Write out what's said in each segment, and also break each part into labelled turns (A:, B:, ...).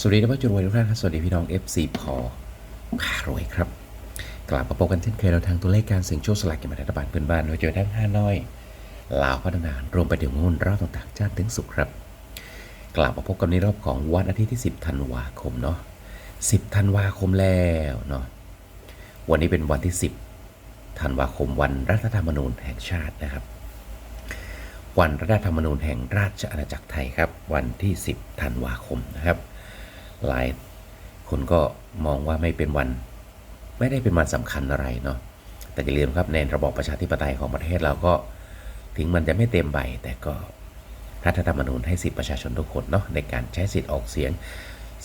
A: สวัสดีท่านผู้ชมทุกท่านครับสวัสดีพี่น้อง FC พอพารวยครับ กลับมาพบกันเช่นเคยเราทางตัวเลขการเสี่ยงโชคสลากกินแบ่งรัฐบาลเพื่อนบ้านโดยเจอทั้งห้าน้อยลาวพัฒนารวมไปถึงหุ้นรอบต่างๆชาติถึงสุขครับ กลับมาพบกันในรอบของวันอาทิตย์ที่ 10 ธันวาคมเนาะ10 ธันวาคมแล้วเนาะวันนี้เป็นวันที่ 10 ธันวาคมวันรัฐธรรมนูญแห่งชาตินะครับ วันรัฐธรรมนูญแห่งราชอาณาจักรไทยครับ วันที่ 10 ธันวาคมนะครับ หลายคนก็มองว่าไม่เป็นวัน ไม่ได้เป็นวันสำคัญอะไรเนาะแต่อย่าลืมครับในระบอบประชาธิปไตยของประเทศเราก็ถึงมันจะไม่เต็มใบแต่ก็รัฐธรรมนูญให้สิทธิประชาชนทุกคนเนาะในการใช้สิทธิออกเสียง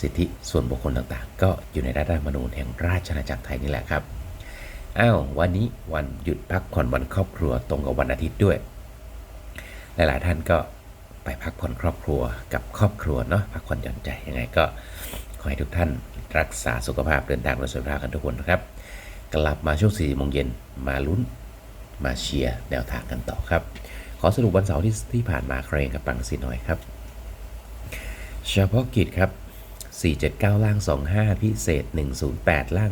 A: สิทธิส่วนบุคคลต่างๆ ก็อยู่ในรัฐธรรมนูญแห่งราชอาณาจักรไทยนี่แหละครับอ้าววันนี้วันหยุดพักผ่อนวันครอบครัวตรงกับวันอาทิตย์ด้วย หลายๆท่านก็ ไปพักผ่อนครอบครัวกับครอบครัวเนาะพักผ่อนหย่อนใจยังไงก็ขอให้ทุกท่านรักษาสุขภาพเดินทางโดยสุขภาพกันทุกคนนะครับ กลับมาช่วงสี่โมงเย็นมาลุ้นมาเชียร์แนวทางกันต่อครับ ขอสรุปวันเสาร์ที่ที่ผ่านมาใครกับปังสีหน่อยครับ เฉพาะกิจครับ 479 ล่าง 25 พิเศษ 108 ล่าง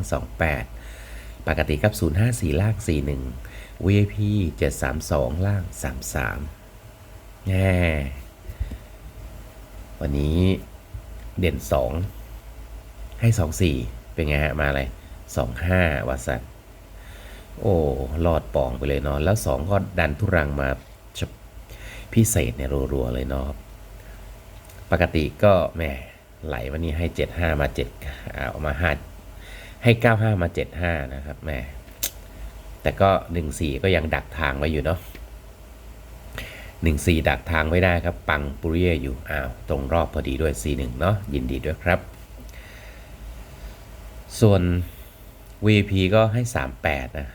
A: 28 ปกติครับ 054 ล่าง 41 VIP 732 ล่าง 33 แง่วันนี้เด่น 2 ให้ 24 เป็นไงฮะ มาอะไร 25วัสัตโอ้รอดป่องไปเลยเนาะแล้ว 2 ก็ดันทุรังมาพิเศษเนี่ยรัวๆเลยเนาะปกติก็แหมไหลวันนี้ให้ 75 มา7เอามา5ให้ 95 มา 75 นะครับแหมแต่ก็ 14 ก็ยังดักทางไว้อยู่เนาะ 14 ดักทางไว้ได้ครับ ปังปุริเยอยู่อ้าวตรงรอบพอดีด้วย41เนาะยินดีด้วยครับ ส่วน VP ก็ให้ 38 นะ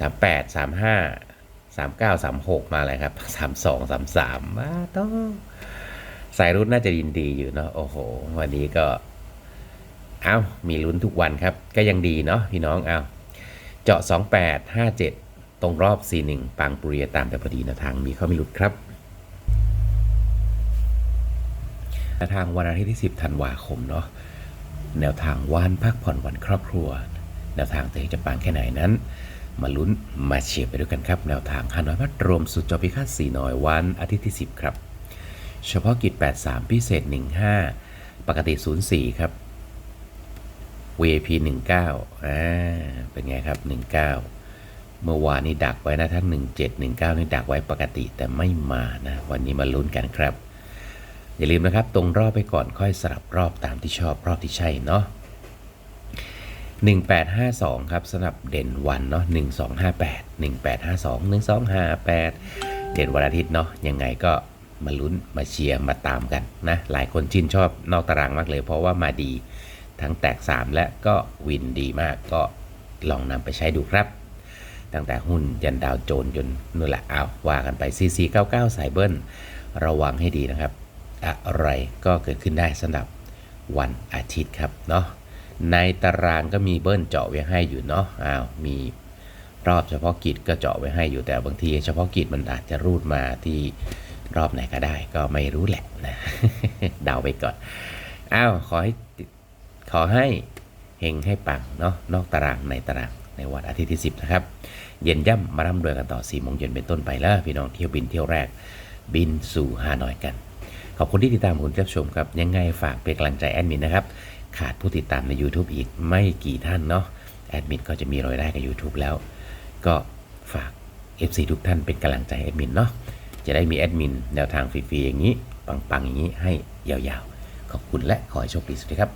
A: 38 35 39 36 มาเลยครับ 32 33มาต้องสายรุ่นน่าจะยินดีอยู่เนาะโอ้โห วันนี้ก็ เอามีลุ้นทุกวันครับ ก็ยังดีเนาะพี่น้องเอาเจาะ 28 57 ตรงรอบ41ปังปุเริยตามแต่พอดีนวทางมีเข้ามีหลุดครับแนวทางวันอาทิตย์ที่ 10 ธันวาคมเนาะแนวทางวันพักผ่อนวันครอบครัว แนวทางตัวเองจะปังแค่ไหนนั้น มาลุ้นมาเชียร์ไปด้วยกันครับ แนวทางฮานอยพัดรวมสุดจอพิฆาตสีน้อยวันอาทิตย์ที่ 10 ครับ เฉพาะกิจ 83 พิเศษ 15 ปกติ 04 ครับ VIP 19อ่าเป็นไงครับ 19 เมื่อวานนี้ดักไว้นะทั้ง 17 19 นี่ดักไว้ปกติแต่ไม่มานะ วันนี้มาลุ้นกันครับ อย่าลืมนะครับ ตรงรอบไปก่อนค่อยสลับรอบตามที่ชอบรอบที่ใช่เนาะ1852 ครับสำหรับเด่นวันเนาะ1258 1852 1258 เด่นวันอาทิตย์เนาะยังไงก็มาลุ้นมาเชียร์มาตามกันนะหลายคนชื่นชอบนอกตารางมากเลย เพราะว่ามาดีทั้งแตก 3 และก็วินดีมากก็ลองนำไปใช้ดูครับ ตั้งแต่หุ้นยันดาวโจนจนนู่นแหละเอาว่ากันไป CC99 สายเบิ้ลระวังให้ดีนะครับ อะไรก็เกิดขึ้นได้สำหรับวันอาทิตย์ครับเนาะในตารางก็มีเบิ้ลเจาะไว้ให้อยู่เนาะอ้าวมีรอบเฉพาะกิจก็เจาะไว้ให้อยู่แต่บางที เฉพาะกิจมันอาจจะรูดมาที่รอบไหนก็ได้ ก็ไม่รู้แหละนะเดาไปก่อนอ้าวขอให้ติดขอให้เฮงให้ปังเนาะนอกตารางในตาราง ในวันอาทิตย์ที่ 10 นะครับ เย็นย่ำมาร่ำรวยกันต่อ4โมงเย็นเป็นต้นไปแล้วพี่น้องเที่ยวบินเที่ยวแรกบินสู่ฮานอยกัน ขอบคุณที่ติดตามคุณรับชมครับ ยังไงฝากเป็นกำลังใจแอดมินนะครับ ขาดผู้ติดตามใน YouTube อีกไม่กี่ท่านเนาะแอดมินก็จะมีรายได้กับ YouTube แล้ว ก็ฝาก FC ทุกท่านเป็นกำลังใจแอดมินเนาะจะได้มีแอดมินแนวทางฟรีๆอย่างนี้ ปังๆอย่างนี้ให้ยาวๆ ขอบคุณและขอให้โชคดีสุดที่ครับ